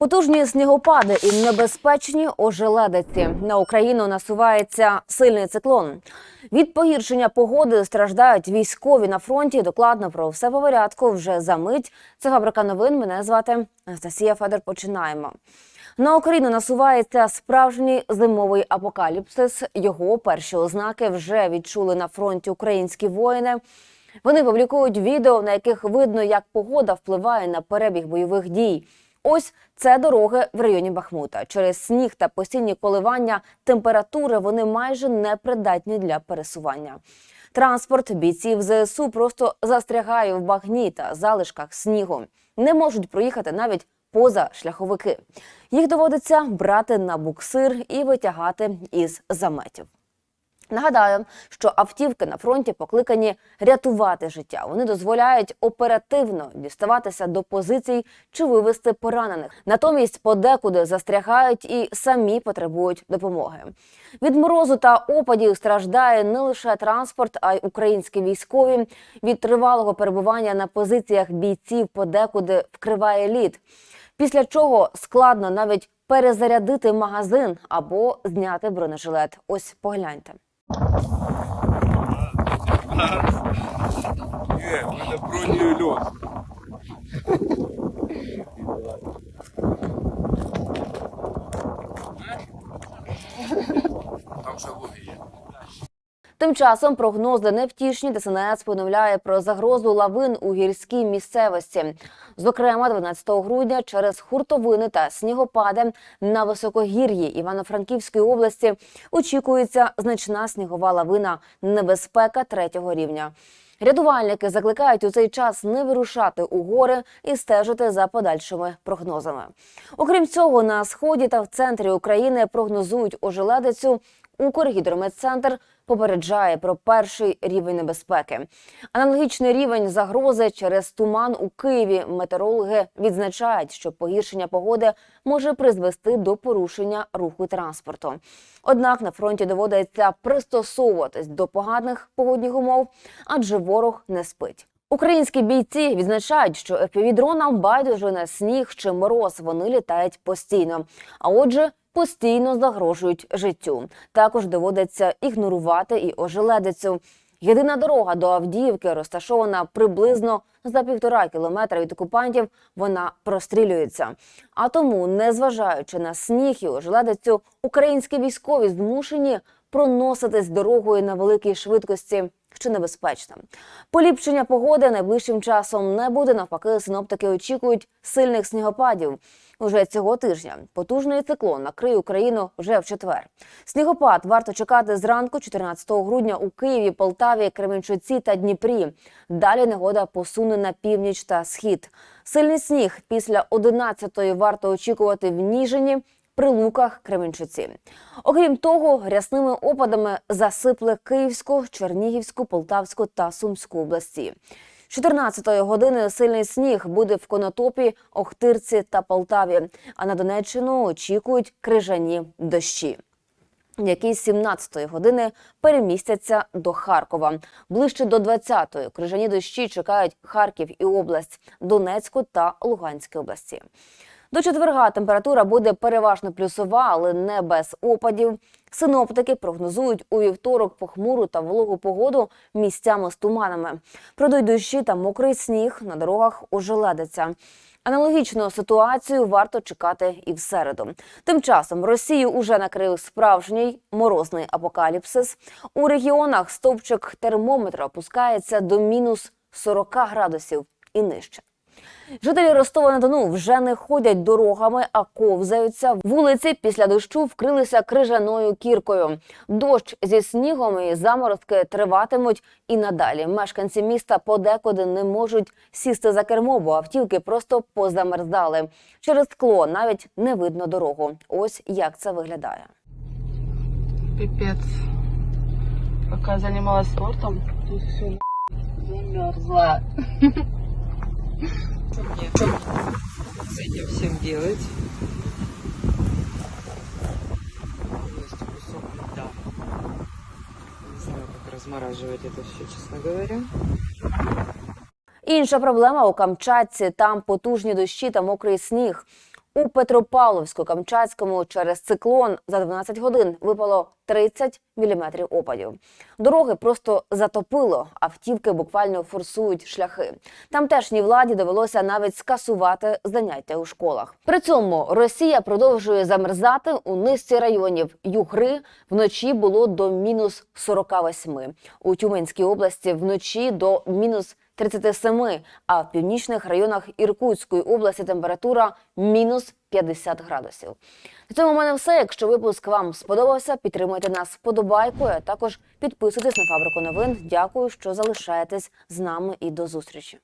Потужні снігопади і небезпечні ожеледиці. На Україну насувається сильний циклон. Від погіршення погоди страждають військові на фронті. Докладно про все по порядку вже за мить. Це фабрика новин. Мене звати Анастасія Федор. Починаємо. На Україну насувається справжній зимовий апокаліпсис. Його перші ознаки вже відчули на фронті українські воїни. Вони публікують відео, на яких видно, як погода впливає на перебіг бойових дій. Ось це дороги в районі Бахмута. Через сніг та постійні коливання температури вони майже непридатні для пересування. Транспорт бійців ЗСУ просто застрягає в багні та залишках снігу. Не можуть проїхати навіть поза шляховики. Їх доводиться брати на буксир і витягати із заметів. Нагадаю, що автівки на фронті покликані рятувати життя. Вони дозволяють оперативно діставатися до позицій чи вивести поранених. Натомість подекуди застрягають і самі потребують допомоги. Від морозу та опадів страждає не лише транспорт, а й українські військові. Від тривалого перебування на позиціях бійців подекуди вкриває лід. Після чого складно навіть перезарядити магазин або зняти бронежилет. Ось погляньте. Нет, это броню лед. Тим часом прогнози невтішні. ДСНС повідомляє про загрозу лавин у гірській місцевості. Зокрема, 12 грудня через хуртовини та снігопади на високогір'ї Івано-Франківської області очікується значна снігова лавина небезпека третього рівня. Рятувальники закликають у цей час не вирушати у гори і стежити за подальшими прогнозами. Окрім цього, на сході та в центрі України прогнозують ожеледицю. Укргідрометцентр попереджає про перший рівень небезпеки. Аналогічний рівень загрози через туман у Києві. Метеорологи відзначають, що погіршення погоди може призвести до порушення руху транспорту. Однак на фронті доводиться пристосовуватись до поганих погодних умов, адже ворог не спить. Українські бійці відзначають, що FPV-дронам байдуже на сніг чи мороз. Вони літають постійно. А отже, постійно загрожують життю. Також доводиться ігнорувати і ожеледицю. Єдина дорога до Авдіївки розташована приблизно за півтора кілометра від окупантів. Вона прострілюється. А тому, незважаючи на сніг і ожеледицю, українські військові змушені проноситись дорогою на великій швидкості. Що небезпечно. Поліпшення погоди найближчим часом не буде. Навпаки, синоптики очікують сильних снігопадів. Уже цього тижня потужний циклон накриє Україну вже в четвер. Снігопад варто чекати зранку 14 грудня у Києві, Полтаві, Кременчуці та Дніпрі. Далі негода посуне на північ та схід. Сильний сніг після 11-ї варто очікувати в Ніжині, Прилуках, Кременчуці. Окрім того, рясними опадами засипли Київську, Чернігівську, Полтавську та Сумську області. З 14-ї години сильний сніг буде в Конотопі, Охтирці та Полтаві. А на Донеччину очікують крижані дощі. Які з 17-ї години перемістяться до Харкова. Ближче до 20-ї крижані дощі чекають Харків і область, Донецьку та Луганській області. До четверга температура буде переважно плюсова, але не без опадів. Синоптики прогнозують у вівторок похмуру та вологу погоду місцями з туманами. Пройдуть дощі та мокрий сніг на дорогах ожеледиться. Аналогічну ситуацію варто чекати і в середу. Тим часом Росію уже накрив справжній морозний апокаліпсис. У регіонах стовпчик термометра опускається до мінус 40 градусів і нижче. Жителі Ростова на Дону вже не ходять дорогами, а ковзаються. Вулиці після дощу вкрилися крижаною кіркою. Дощ зі снігом і заморозки триватимуть і надалі. Мешканці міста подекуди не можуть сісти за кермо, бо автівки просто позамерзали. Через скло навіть не видно дорогу. Ось як це виглядає. Пипец. Пока занималась спортом, тут все замерзла. С этим всем делать? Есть кусок льда. Не знаю, как размораживать это все, честно говоря. Інша проблема у Камчатці. Там потужні дощі та мокрий сніг. У Петропавловську-Камчатському через циклон за 12 годин випало 30 міліметрів опадів. Дороги просто затопило, автівки буквально форсують шляхи. Тамтешній владі довелося навіть скасувати заняття у школах. При цьому Росія продовжує замерзати у низці районів. Югри вночі було до мінус 48. У Тюменській області вночі до мінус 37, а в північних районах Іркутської області температура мінус 50 градусів. На цьому в мене все. Якщо випуск вам сподобався, підтримуйте нас вподобайкою, а також підписуйтесь на фабрику новин. Дякую, що залишаєтесь з нами і до зустрічі.